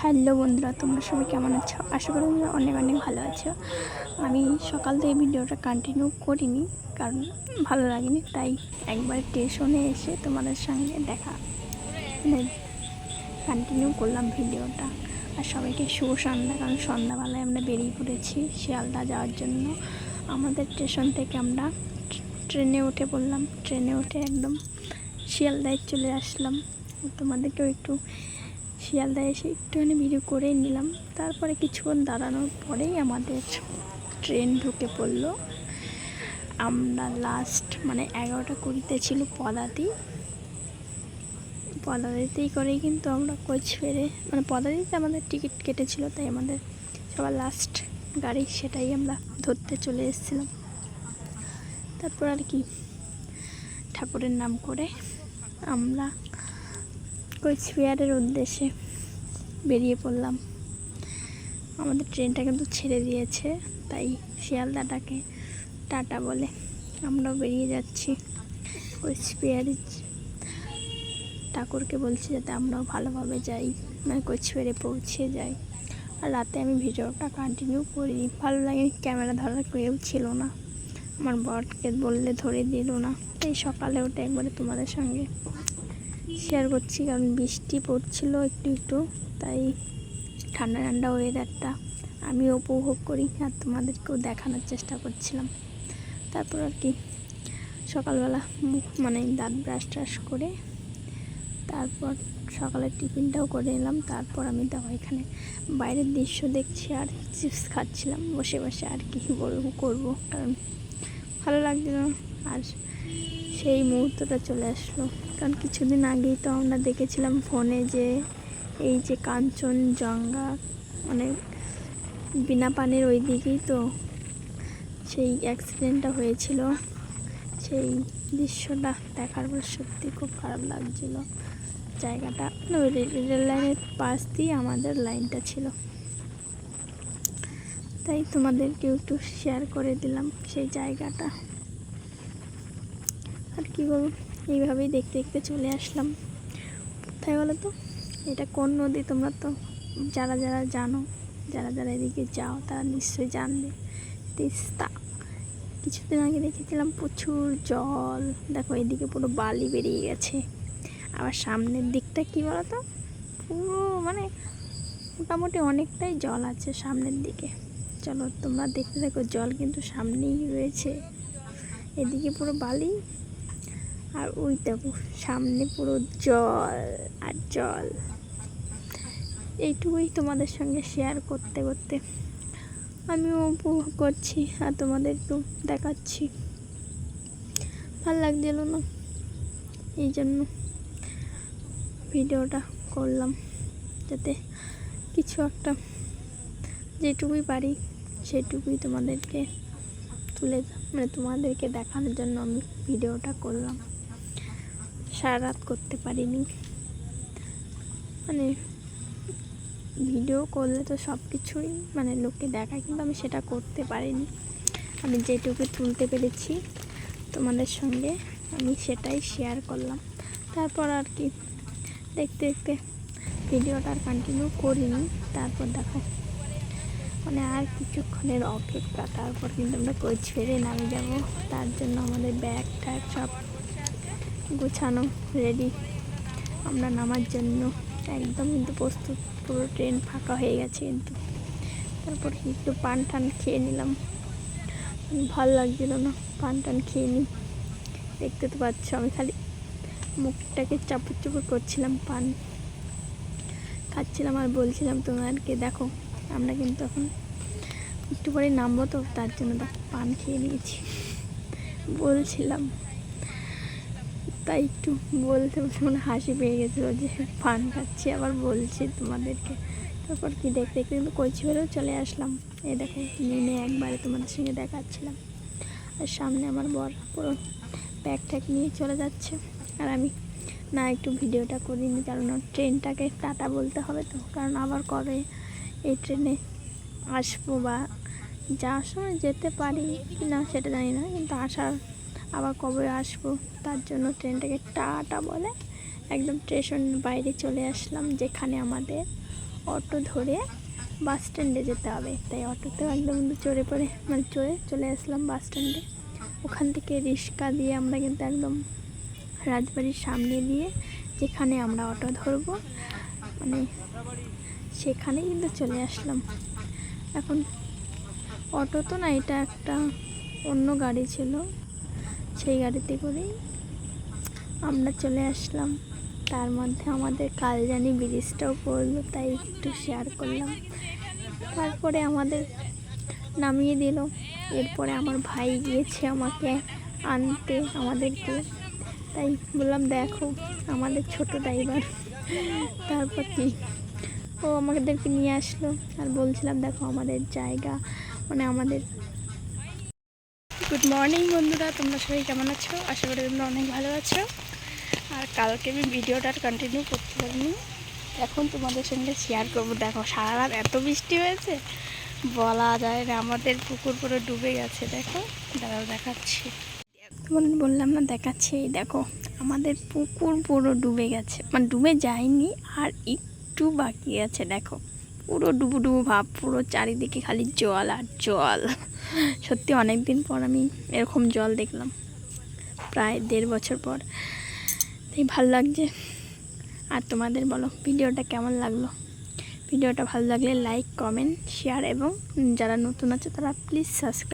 Hello বন্ধুরা, তোমরা সবাই কেমন আছো? আশা করি তোমরা অনেক অনেক ভালো আছো। আমি সকাল থেকে ভিডিওটা কন্টিনিউ করিনি, কারণ ভালো লাগেনি, তাই একবার স্টেশনে এসে তোমাদের সঙ্গে দেখা। মানে কন্টিনিউ করলাম ভিডিওটা। আর সবাইকে শুভ সন্ধ্যা, কারণ সন্ধ্যাবেলায় আমরা বেরিয়ে পড়েছি শিয়ালদা যাওয়ার জন্য। আমাদের স্টেশন থেকে আমরা ট্রেনে উঠে পড়লাম। ট্রেনে উঠে একদম শিয়ালদায় চলে আসলাম। তোমাদেরকেও একটু শিয়ালদায় এসে একটুখানি ভিডিও করে নিলাম। তারপরে কিছুক্ষণ দাঁড়ানোর পরেই আমাদের ট্রেন ঢুকে পড়ল। আমরা লাস্ট মানে এগারোটা কুড়িতে ছিল পদাতি। পদাতিতেই করেই কিন্তু আমরা কোচ ফেরে মানে পদাতিতে আমাদের টিকিট কেটেছিল, তাই আমাদের সবার লাস্ট গাড়ি সেটাই আমরা ধরতে চলে এসেছিলাম। তারপর আর কি, ঠাকুরের নাম করে আমরা কোচবিহারের উদ্দেশ্যে। বেরিয়ে পড়লাম। আমাদের ট্রেনটা কিন্তু ছেড়ে দিয়েছে, তাই শিয়ালদাটাকে টাটা বলে আমরাও বেরিয়ে যাচ্ছি। কোচবিহারের ঠাকুরকে বলছি যাতে আমরাও ভালোভাবে যাই মানে কোচবিহারে পৌঁছে যাই। আর রাতে আমি ভিডিওটা কন্টিনিউ করি ভালো লাগেনি, ক্যামেরা ধরার কেউ ছিল না। আমার বরকে বললে ধরে দিল না। তাই সকালে উঠে একবারে তোমাদের সঙ্গে শেয়ার করছি, কারণ বৃষ্টি পড়ছিল একটু একটু, তাই ঠান্ডা ঠান্ডা ওয়েদারটা আমি উপভোগ করি আর তোমাদেরকেও দেখানোর চেষ্টা করছিলাম। তারপর আর কি, সকালবেলা মুখ মানে দাঁত ব্রাশ ট্রাশ করে তারপর সকালের টিফিনটাও করে এলাম, তারপর আমি দেখো এখানে বাইরের দৃশ্য দেখছি আর চিপস খাচ্ছিলাম, বসে বসে আর কি বলব, করব, কারণ ভালো লাগছিল আর সেই মুহূর্তটা চলে আসলো। কারণ কিছুদিন আগেই তো আমরা দেখেছিলাম ফোনে যে এই যে কাঞ্চনজঙ্ঘা মানে বিনা পানির ওই দিকেই তো সেই অ্যাক্সিডেন্টটা হয়েছিল। সেই দৃশ্যটা দেখার পর সত্যি খুব খারাপ লাগছিল। জায়গাটা মানে রেল লাইনের পাশ দিয়ে আমাদের লাইনটা ছিল। তাই তোমাদেরকেও একটু শেয়ার করে দিলাম সেই জায়গাটা। আর কী বলব, এইভাবেই দেখতে দেখতে চলে আসলাম। কোথায় বলো তো? এটা কোন নদী তোমরা তো যারা যারা জানো, যারা যারা এদিকে যাও তারা নিশ্চয়ই জানবে। তিস্তা। কিছুদিন আগে দেখেছিলাম প্রচুর জল। দেখো এদিকে পুরো বালি বেরিয়ে গেছে। আবার সামনের দিকটা কী বলো তো? পুরো মানে মোটামুটি অনেকটাই জল আছে সামনের দিকে। চলো তোমরা দেখতে থাকো, জল কিন্তু সামনেই রয়েছে। এদিকে পুরো বালি, আর ওই দেখো, সামনে পুরো জল আর জল। এইটুকুই তোমাদের সঙ্গে শেয়ার করতে করতে। আমিও উপভোগ করছি আর তোমাদের একটু দেখাচ্ছি। ভালো লাগছিল না? এই জন্য ভিডিওটা করলাম, যাতে কিছু একটা যেটুকুই পারি সেটুকুই তোমাদেরকে তুলে মানে তোমাদেরকে দেখানোর জন্য আমি ভিডিওটা করলাম। সারা রাত করতে পারিনি। মানে ভিডিও করলে তো সব কিছুই মানে লোককে দেখায়, কিন্তু আমি সেটা করতে পারিনি। আমি যেটুকু তুলতে পেরেছি তোমাদের সঙ্গে আমি সেটাই শেয়ার করলাম। তারপর আর কি, দেখতে দেখতে ভিডিওটা আর কন্টিনিউ করিনি। তারপর দেখো। মানে আর কিছুক্ষণের অপেক্ষা, তারপর কিন্তু আমরা কোচ ফেরে নামে যাব। তার জন্য আমাদের ব্যাগ ট্যাগ সব গোছানো রেডি আমরা নামার জন্য একদম কিন্তু প্রস্তুত, পুরো ট্রেন ফাঁকা হয়ে গেছে কিন্তু। তারপর একটু পান টান খেয়ে নিলাম। ভালো লাগছিল না পান টান খেয়ে নিই দেখতে তো পাচ্ছ আমি খালি মুখটাকে চাপড় চুপড় করছিলাম, পান খাচ্ছিলাম আর বলছিলাম তোমাদেরকে দেখো। আমরা কিন্তু এখন একটু পরে নামবো তো, তার জন্য পান খেয়ে নিয়েছি। বলছিলাম। তাই একটু বলতে বলতে মানে হাসি পেয়ে গেছিল যে পান খাচ্ছি, আবার বলছি তোমাদেরকে। তারপর কি দেখতে দেখতে কিন্তু কোচবিহারেও চলে আসলাম। এই দেখো নেমে একবারে তোমাদের সঙ্গে দেখাচ্ছিলাম। আর সামনে আমার বর পুরো ব্যাগ ট্যাগ নিয়ে চলে যাচ্ছে। আর আমি না একটু ভিডিওটা করিনি, কারণ ট্রেনটাকে টাটা বলতে হবে তো, কারণ আবার কবে এই ট্রেনে আসব বা যাওয়ার সময় যেতে পারি কি না সেটা জানি না, কিন্তু আসার আবার কবে আসব তার জন্য ট্রেনটাকে টাটা বলে একদম স্টেশন বাইরে চলে আসলাম, যেখানে আমাদের অটো ধরে বাস স্ট্যান্ডে যেতে হবে। তাই অটোতেও একদম চড়ে পড়ে মানে চড়ে চলে আসলাম বাস স্ট্যান্ডে। ওখান থেকে রিক্সা দিয়ে আমরা কিন্তু একদম রাজবাড়ির সামনে দিয়ে যেখানে আমরা অটো ধরবো মানে সেখানে কিন্তু চলে আসলাম। এখন অটো তো না, এটা একটা অন্য গাড়ি ছিল। সেই গাড়িতে করেই আমরা চলে আসলাম। তার মধ্যে আমাদের কালজানি ব্রিজটাও পড়ল, তাই একটু শেয়ার করলাম। তারপরে আমাদের নামিয়ে দিল। এরপরে আমার ভাই গিয়েছে আমাকে আনতে আমাদেরকে তাই বললাম, দেখো, আমাদের ছোট ড্রাইভার তারপর কি? ও আমাদেরকে নিয়ে আসলো। আর বলছিলাম, দেখো আমাদের জায়গা মানে আমাদের গুড মর্নিং বন্ধুরা। তোমরা সবাই কেমন আছো? আশা করি তোমরা অনেক ভালো আছো। আর কালকে আমি ভিডিওটা আর কন্টিনিউ করতে পারিনি। এখন তোমাদের সঙ্গে শেয়ার করব। দেখো, সারা রাত এত বৃষ্টি হয়েছে। বলা যায় না, আমাদের পুকুর পুরো ডুবে গেছে। দেখো, দাঁড়াও, দেখাচ্ছি। বললাম না, দেখাচ্ছি। এই দেখো, আমাদের পুকুর পুরো ডুবে গেছে। মানে ডুবে যায়নি, আর বাকি আছে, দেখো। পুরো ডুবু ডুবু ভাব, পুরো চারিদিকে খালি জল আর জল। সত্যি অনেক দিন পর আমি এরকম জল দেখলাম, প্রায় দেড় বছর পর। তাই ভালো লাগছে। আর তোমাদের বলো, ভিডিওটা কেমন লাগল? ভিডিওটা ভালো লাগলে লাইক কমেন্ট শেয়ার এবং যারা নতুন আছে তারা প্লিজ সাবস্ক্রাইব